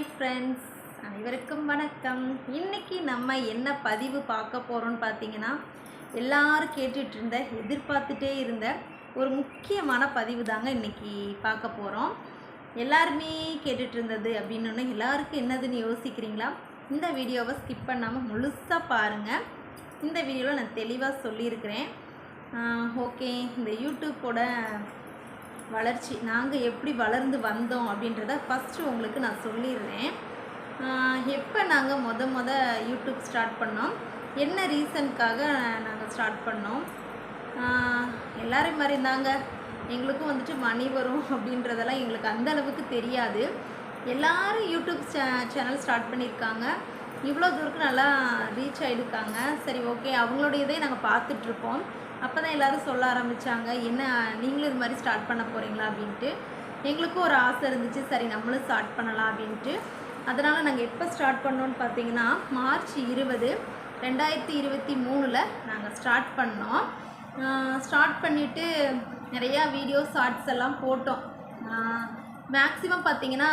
Hi friends அனைவருக்கும் வணக்கம். இன்னைக்கு நம்ம என்ன பதிவு பார்க்க போகிறோம்னு பார்த்தீங்கன்னா எல்லோரும் கேட்டுட்டு இருந்த எதிர்பார்த்துட்டே இருந்த ஒரு முக்கியமான பதிவு தாங்க இன்றைக்கி பார்க்க போகிறோம் எல்லாருமே கேட்டுட்டு இருந்தது அப்படின்னு எல்லாருக்கும் என்னதுன்னு யோசிக்கிறீங்களா? இந்த வீடியோவை ஸ்கிப் பண்ணாமல் முழுசாக பாருங்கள் இந்த வீடியோவில் நான் தெளிவாக சொல்லியிருக்கிறேன். ஓகே இந்த யூடியூப்போட வளர்ச்சி நாங்கள் எப்படி வளர்ந்து வந்தோம் அப்படின்றத ஃபஸ்ட்டு உங்களுக்கு நான் சொல்லிடுறேன். எப்போ நாங்கள் மொத மொத யூடியூப் ஸ்டார்ட் பண்ணோம்? என்ன ரீசனுக்காக நாங்கள் ஸ்டார்ட் பண்ணோம்? எல்லோரும் மாதிரி இருந்தாங்க. எங்களுக்கும் வந்துட்டு மணி வரும் அப்படின்றதெல்லாம் எங்களுக்கு அந்த அளவுக்கு தெரியாது. எல்லோரும் யூடியூப் சே சேனல் ஸ்டார்ட் பண்ணியிருக்காங்க. இவ்வளோ தூரத்துக்கு நல்லா ரீச் ஆகிருக்காங்க சரி ஓகே அவங்களுடையதே இதே நாங்கள் பார்த்துட்ருப்போம் அப்போ தான் எல்லோரும் சொல்ல ஆரம்பித்தாங்க என்ன நீங்களும் இது மாதிரி ஸ்டார்ட் பண்ண போகிறீங்களா அப்படின்ட்டு. எங்களுக்கும் ஒரு ஆசை இருந்துச்சு சரி நம்மளும் ஸ்டார்ட் பண்ணலாம் அப்படின்ட்டு. அதனால் நாங்கள் எப்போ ஸ்டார்ட் பண்ணோன்னு பார்த்தீங்கன்னா மார்ச் இருபது ரெண்டாயிரத்தி இருபத்தி மூணில் நாங்கள் ஸ்டார்ட் பண்ணோம். ஸ்டார்ட் பண்ணிவிட்டு நிறையா வீடியோ ஷார்ட்ஸ் எல்லாம் போட்டோம். மேக்ஸிமம் பார்த்தீங்கன்னா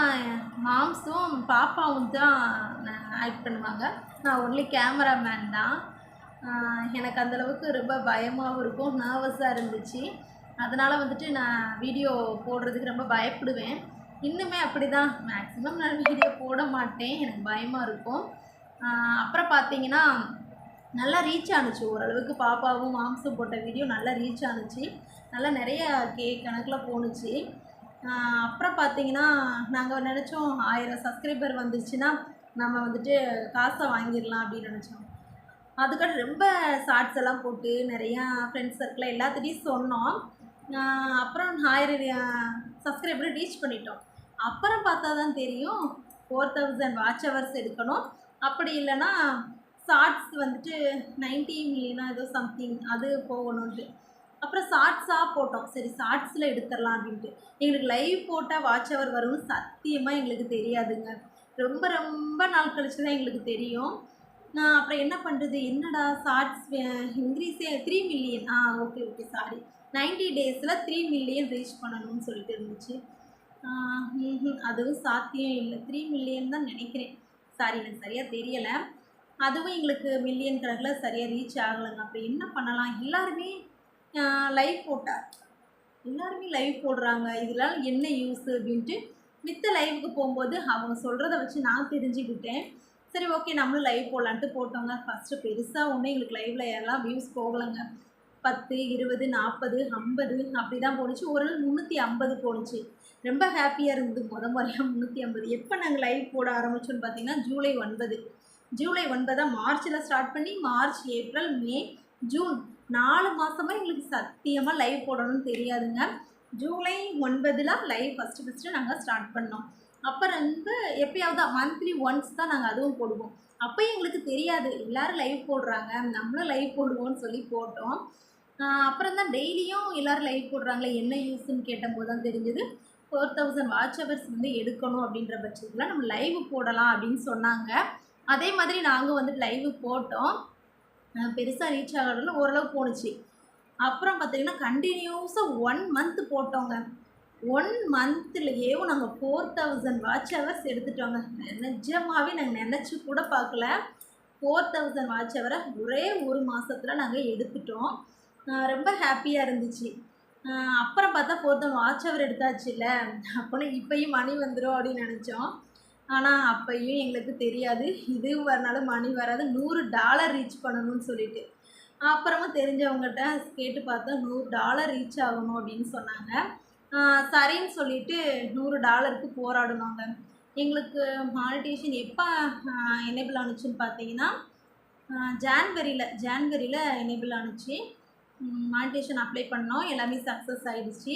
மாம்ஸும் பாப்பாவும் தான் ஆக்ட் பண்ணுவாங்க. நான் ஒன்லி கேமராமேன் தான். எனக்கு அந்தளவுக்கு ரொம்ப பயமாகவும் இருக்கும் நர்வஸாக இருந்துச்சு. அதனால் வந்துட்டு நான் வீடியோ போடுறதுக்கு ரொம்ப பயப்படுவேன். இன்னுமே அப்படி தான் மேக்ஸிமம் நான் வீடியோ போட மாட்டேன். எனக்கு பயமாக இருக்கும். அப்புறம் பார்த்தீங்கன்னா நல்லா ரீச் ஆனுச்சு. ஓரளவுக்கு பாப்பாவும் மாம்சம் போட்ட வீடியோ நல்லா ரீச் ஆனுச்சு. நல்லா நிறைய கே கணக்கில் போணுச்சு அப்புறம் பார்த்தீங்கன்னா நாங்கள் நினச்சோம் ஆயிரம் சப்ஸ்கிரைபர் வந்துச்சுன்னா நம்ம வந்துட்டு காசை வாங்கிடலாம் அப்படின்னு நினச்சோம். அதுக்காக ரொம்ப ஷார்ட்ஸ் எல்லாம் போட்டு நிறையா ஃப்ரெண்ட்ஸ் சர்க்கிள் எல்லாத்துட்டையும் சொன்னோம். அப்புறம் ஆயிரம் சப்ஸ்கிரைபரை ரீச் பண்ணிட்டோம். அப்புறம் பார்த்தா தான் தெரியும் ஃபோர் தௌசண்ட் வாட்ச் ஹவர்ஸ் எடுக்கணும். அப்படி இல்லைன்னா ஷார்ட்ஸ் வந்துட்டு நைன்டி மில்லியனா ஏதோ சம்திங் அது போகணுன்ட்டு அப்புறம் ஷார்ட்ஸாக போட்டோம். சரி ஷார்ட்ஸில் எடுத்துடலாம் அப்படின்ட்டு. எங்களுக்கு லைவ் போட்டால் வாட்ச் ஹவர் வரும்னு சத்தியமாக எங்களுக்கு தெரியாதுங்க. ரொம்ப ரொம்ப நாள் கழிச்சு தான் எங்களுக்கு தெரியும். நான் அப்புறம் என்ன பண்ணுறது என்னடா ஷார்ட்ஸ் இன்க்ரீஸே த்ரீ மில்லியன் ஆ ஓகே ஓகே சாரி நைன்டி டேஸில் த்ரீ மில்லியன் ரீச் பண்ணணும்னு சொல்லிட்டு இருந்துச்சு. ம்ஹும், அதுவும் சாத்தியம் இல்லை. த்ரீ மில்லியன் தான் நினைக்கிறேன். சாரி எனக்கு சரியாக தெரியலை. அதுவும் எங்களுக்கு மில்லியன் கணக்கில் சரியாக ரீச் ஆகலைங்க. அப்போ என்ன பண்ணலாம்? எல்லாருமே லைவ் போட்டார் எல்லாருமே லைவ் போடுறாங்க. இதெல்லாம் என்ன யூஸ் அப்படின்ட்டு மித்த லைவுக்கு போகும்போது அவங்க சொல்கிறத வச்சு நான் தெரிஞ்சுக்கிட்டேன். சரி ஓகே நம்மளும் லைவ் போடலான்ட்டு போட்டோங்க. ஃபஸ்ட்டு பெருசாக ஒன்று எங்களுக்கு லைவில் யாரெல்லாம் வியூஸ் போகலைங்க. பத்து இருபது நாற்பது ஐம்பது அப்படி தான் போணுச்சு. ஒரு நாள் முந்நூற்றி ஐம்பது போணுச்சு. ரொம்ப ஹாப்பியாக இருந்தது. முத முறையாக முந்நூற்றி ஐம்பது. எப்போ நாங்கள் லைவ் போட ஆரம்பிச்சோன்னு பார்த்தீங்கன்னா ஜூலை ஒன்பது. ஜூலை ஒன்பதாக மார்ச்சில் ஸ்டார்ட் பண்ணி மார்ச் ஏப்ரல் மே ஜூன் நாலு மாதமாக எங்களுக்கு சத்தியமாக லைவ் போடணும்னு தெரியாதுங்க. ஜூலை ஒன்பதில் லைவ் ஃபஸ்ட்டு ஃபஸ்ட்டு நாங்கள் ஸ்டார்ட் பண்ணோம். அப்புறம் வந்து எப்பயாவது மந்த்லி ஒன்ஸ் தான் நாங்கள் அதுவும் போடுவோம். அப்போ எங்களுக்கு தெரியாது. எல்லாரும் லைவ் போடுறாங்க. நம்மளும் லைவ் போடுவோம்னு சொல்லி போட்டோம். அப்புறம் தான் டெய்லியும் எல்லோரும் லைவ் போடுறாங்களே என்ன யூஸ்ன்னு கேட்டபோது தான் தெரிஞ்சது. ஃபோர் தௌசண்ட் வாட்ச் ஹவர்ஸ் வந்து எடுக்கணும் அப்படின்ற பட்சத்தில் நம்ம லைவ் போடலாம் அப்படின்னு சொன்னாங்க. அதே மாதிரி நாங்கள் வந்து லைவ் போட்டோம். பெருசாக ரீச் ஆகிறதுல ஓரளவு போணுச்சு. அப்புறம் பார்த்தீங்கன்னா கண்டினியூஸாக ஒன் மந்த் போட்டோங்க. ஒன் மந்த்லேயும் நாங்கள் ஃபோர் தௌசண்ட் வாட்ச் ஹவர்ஸ் எடுத்துட்டோங்க. நிஜமாகவே நாங்கள் நினச்சி கூட பார்க்கல. ஃபோர் தௌசண்ட் வாட்ச் ஹவரை ஒரே ஒரு மாதத்தில் நாங்கள் எடுத்துட்டோம். ரொம்ப ஹாப்பியாக இருந்துச்சு. அப்புறம் பார்த்தா ஃபோர் தௌசண்ட் வாட்ச் ஹவர் எடுத்தாச்சு இல்லை. அப்போனா இப்போயும் மணி வந்துடும் அப்படின்னு நினச்சோம். ஆனால் அப்பையும் எங்களுக்கு தெரியாது. இது வரனாலும் மணி வராது. நூறு டாலர் ரீச் பண்ணணும்னு சொல்லிட்டு. அப்புறமா தெரிஞ்சவங்ககிட்ட கேட்டு பார்த்தா நூறு டாலர் ரீச் ஆகணும் அப்படின்னு சொன்னாங்க. சரின்னு சொல்லிட்டு நூறு டாலருக்கு போராடணுங்க எங்களுக்கு மானிட்டேஷன் எப்போ எனேபிள் ஆணுச்சுன்னு பார்த்தீங்கன்னா ஜான்வரியில் ஜான்வரியில் எனேபிள் ஆணுச்சு. மானிட்டேஷன் அப்ளை பண்ணோம். எல்லாமே சக்ஸஸ் ஆகிடுச்சு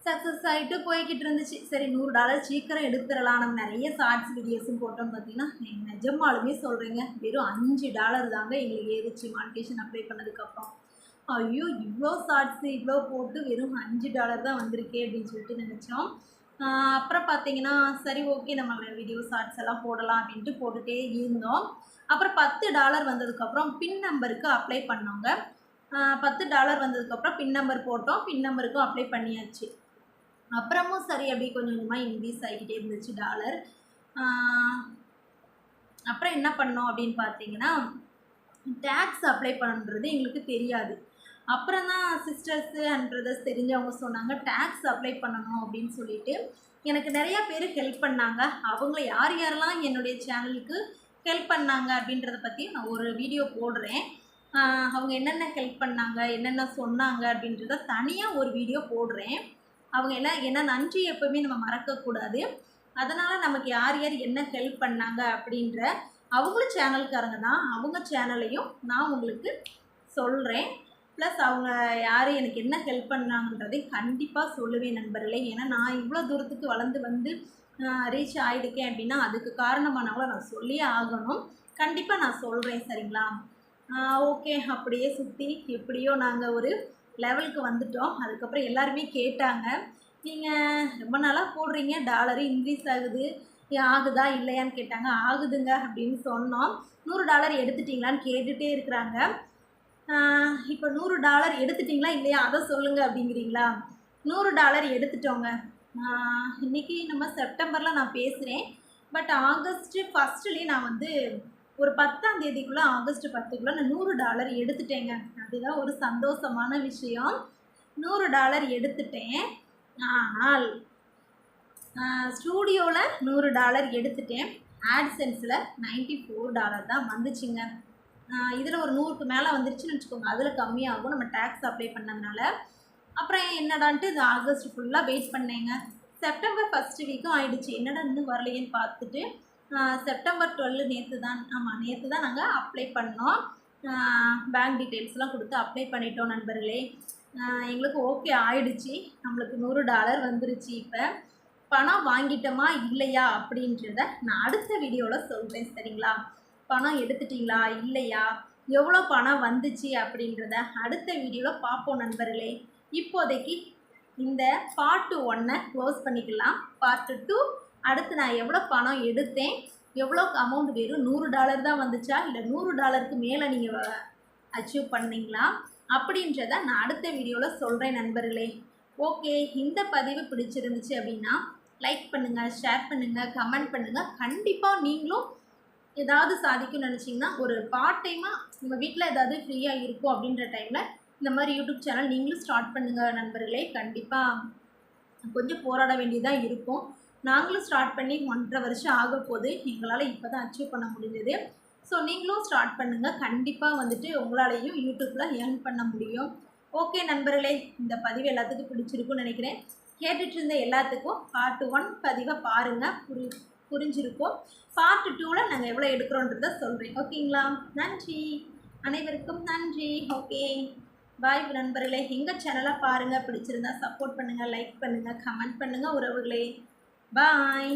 சக்ஸஸ் ஆகிட்டு போய்கிட்டு இருந்துச்சு. சரி நூறு டாலர் சீக்கிரம் எடுத்துடலாம். நம்ம நிறைய ஷார்ட்ஸ் வீடியோஸும் போட்டோம் பார்த்தீங்கன்னா நிஜமாலுமே சொல்கிறேங்க வெறும் அஞ்சு டாலர் தாங்க எங்களுக்கு ஏறிச்சு மானிட்டேஷன் அப்ளை பண்ணதுக்கப்புறம் ஐயோ இவ்வளோ ஷார்ட்ஸு இவ்வளோ போட்டு வெறும் அஞ்சு டாலர் தான் வந்திருக்கே அப்படின்னு சொல்லிட்டு நினச்சோம். அப்புறம் பார்த்தீங்கன்னா சரி ஓகே நம்ம வீடியோ ஷார்ட்ஸ் எல்லாம் போடலாம் அப்படின்ட்டு போட்டுகிட்டே இருந்தோம். அப்புறம் பத்து டாலர் வந்ததுக்கப்புறம் பின் நம்பருக்கு அப்ளை பண்ணோங்க. பத்து டாலர் வந்ததுக்கப்புறம் பின் நம்பர் போட்டோம். பின் நம்பருக்கும் அப்ளை பண்ணியாச்சு. அப்புறமும் சரி அப்படி கொஞ்சம் கொஞ்சமாக இன்க்ரீஸ் ஆகிக்கிட்டே இருந்துச்சு டாலர் அப்புறம் என்ன பண்ணோம் அப்படின்னு பார்த்தீங்கன்னா டேக்ஸ் அப்ளை பண்ணுறது எங்களுக்கு தெரியாது. அப்புறம் தான் சிஸ்டர்ஸு அண்ட் பிரதர்ஸ் தெரிஞ்சவங்க சொன்னாங்க டேக்ஸ் அப்ளை பண்ணணும் அப்படின்னு சொல்லிட்டு. எனக்கு நிறையா பேர் ஹெல்ப் பண்ணாங்க. அவங்க யார் யாரெல்லாம் என்னுடைய சேனலுக்கு ஹெல்ப் பண்ணாங்க அப்படின்றத பற்றி நான் ஒரு வீடியோ போடுறேன். அவங்க என்னென்ன ஹெல்ப் பண்ணாங்க என்னென்ன சொன்னாங்க அப்படின்றத தனியாக ஒரு வீடியோ போடுறேன். அவங்க எல்லாம் ஏன்னா நன்றி எப்பவுமே நம்ம மறக்கக்கூடாது அதனால் நமக்கு யார் யார் என்ன ஹெல்ப் பண்ணாங்க அப்படின்ற அவங்களும் சேனல்காரங்க தான். அவங்க சேனலையும் நான் உங்களுக்கு சொல்கிறேன் ப்ளஸ் அவங்க யார் எனக்கு என்ன ஹெல்ப் பண்ணாங்கன்றதை கண்டிப்பாக சொல்லுவேன் நண்பர்களே. ஏன்னா நான் இவ்வளோ தூரத்துக்கு வளர்ந்து வந்து ரீச் ஆகிடுக்கேன் அப்படின்னா அதுக்கு காரணமானவங்கள நான் சொல்லியே ஆகணும். கண்டிப்பாக நான் சொல்கிறேன் சரிங்களா? ஓகே அப்படியே சுற்றி எப்படியோ நாங்கள் ஒரு லெவலுக்கு வந்துட்டோம். அதுக்கப்புறம் எல்லாருமே கேட்டாங்க. நீங்கள் ரொம்ப நாளாக போடுறீங்க டாலரு இன்க்ரீஸ் ஆகுது. ஆகுதா இல்லையான்னு கேட்டாங்க. ஆகுதுங்க அப்படின்னு சொன்னோம். நூறு டாலர் எடுத்துட்டிங்களான்னு கேட்டுகிட்டே இருக்கிறாங்க. இப்போ நூறு டாலர் எடுத்துட்டிங்களா இல்லையா? அதை சொல்லுங்கள் அப்படிங்கிறீங்களா? நூறு டாலர் எடுத்துட்டோங்க. இன்றைக்கி இன்னைக்கு நம்ம செப்டம்பரில் நான் பேசுகிறேன் பட் ஆகஸ்ட்டு ஃபஸ்ட்டுலேயே நான் வந்து ஒரு பத்தாம் தேதிக்குள்ளே ஆகஸ்ட் பத்துக்குள்ளே நான் நூறு டாலர் எடுத்துட்டேங்க. அதுதான் ஒரு சந்தோஷமான விஷயம். நூறு டாலர் எடுத்துட்டேன். ஆனால் ஸ்டூடியோவில் நூறு டாலர் எடுத்துட்டேன். ஆட்சென்ஸில் நைன்ட்டி ஃபோர் டாலர் தான் வந்துச்சுங்க. இதில் ஒரு நூறுக்கு மேலே வந்துருச்சுன்னு வச்சுக்கோங்க. அதில் கம்மியாகும். நம்ம டேக்ஸ் அப்ளை பண்ணதுனால. அப்புறம் என்னடான்ட்டு இது ஆகஸ்ட் ஃபுல்லாக வெயிட் பண்ணேங்க. செப்டம்பர் ஃபஸ்ட்டு வீக்கும் ஆயிடுச்சு. என்னடா இன்னும் வரலையேன்னு பார்த்துட்டு செப்டம்பர் டுவெல்லு நேற்று தான் ஆமாம் நேற்று தான் நாங்கள் அப்ளை பண்ணோம். பேங்க் டீட்டெயில்ஸ்லாம் கொடுத்து அப்ளை பண்ணிட்டோம் நண்பர்களே. எங்களுக்கு ஓகே ஆயிடுச்சு. நம்மளுக்கு நூறு டாலர் வந்துருச்சு இப்போ. பணம் வாங்கிட்டோமா இல்லையா அப்படின்றத நான் அடுத்த வீடியோவில் சொல்கிறேன் சரிங்களா? பணம் எடுத்துட்டிங்களா? இல்லையா? எவ்வளோ பணம் வந்துச்சு அப்படின்றத அடுத்த வீடியோவில் பார்ப்போம் நண்பர்களே. இப்போதைக்கு இந்த பார்ட்டு ஒன்னை க்ளோஸ் பண்ணிக்கலாம். பார்ட்டு டூ அடுத்து நான் எவ்வளோ பணம் எடுத்தேன்? எவ்வளோ அமௌண்ட் வெறும் நூறு டாலர் தான் வந்துச்சா? இல்லை நூறு டாலருக்கு மேலே நீங்கள் அச்சீவ் பண்ணீங்களா? அப்படின்றத நான் அடுத்த வீடியோவில் சொல்கிறேன் நண்பர்களே. ஓகே இந்த பதிவு பிடிச்சிருந்துச்சு அப்படின்னா லைக் பண்ணுங்கள் ஷேர் பண்ணுங்கள் கமெண்ட் பண்ணுங்கள் கண்டிப்பாக நீங்களும் ஏதாவது சாதிக்கும்னு நினச்சிங்கன்னா ஒரு பார்ட் டைமாக உங்கள் வீட்டில் ஏதாவது ஃப்ரீயாக இருக்கும் அப்படின்ற டைமில் இந்த மாதிரி யூடியூப் சேனல் நீங்களும் ஸ்டார்ட் பண்ணுங்கள் நண்பர்களே. கண்டிப்பாக கொஞ்சம் போராட வேண்டியதாக இருக்கும். நாங்களும் ஸ்டார்ட் பண்ணி ஒன்றரை வருஷம் ஆக போது எங்களால் இப்போ தான் அச்சீவ் பண்ண முடிஞ்சது. ஸோ நீங்களும் ஸ்டார்ட் பண்ணுங்கள் கண்டிப்பாக வந்துட்டு உங்களாலையும் யூடியூப்பில் ஏர்ன் பண்ண முடியும். ஓகே நண்பர்களே. இந்த பதிவு எல்லாத்துக்கும் பிடிச்சிருக்கும்னு நினைக்கிறேன். கேட்டுட்டு இருந்த எல்லாத்துக்கும் பார்ட் ஒன் பதிவை பாருங்கள் புரி புரிஞ்சிருக்கும். பார்ட் டூவில் நாங்கள் எவ்வளோ எடுக்கிறோன்றத சொல்கிறேன் ஓகேங்களா நன்றி. அனைவருக்கும் நன்றி. ஓகே பாய் நண்பர்களே. எங்கள் சேனலை பாருங்கள் பிடிச்சிருந்தா சப்போர்ட் பண்ணுங்கள் லைக் பண்ணுங்கள் கமெண்ட் பண்ணுங்கள் உறவுகளே. பாய்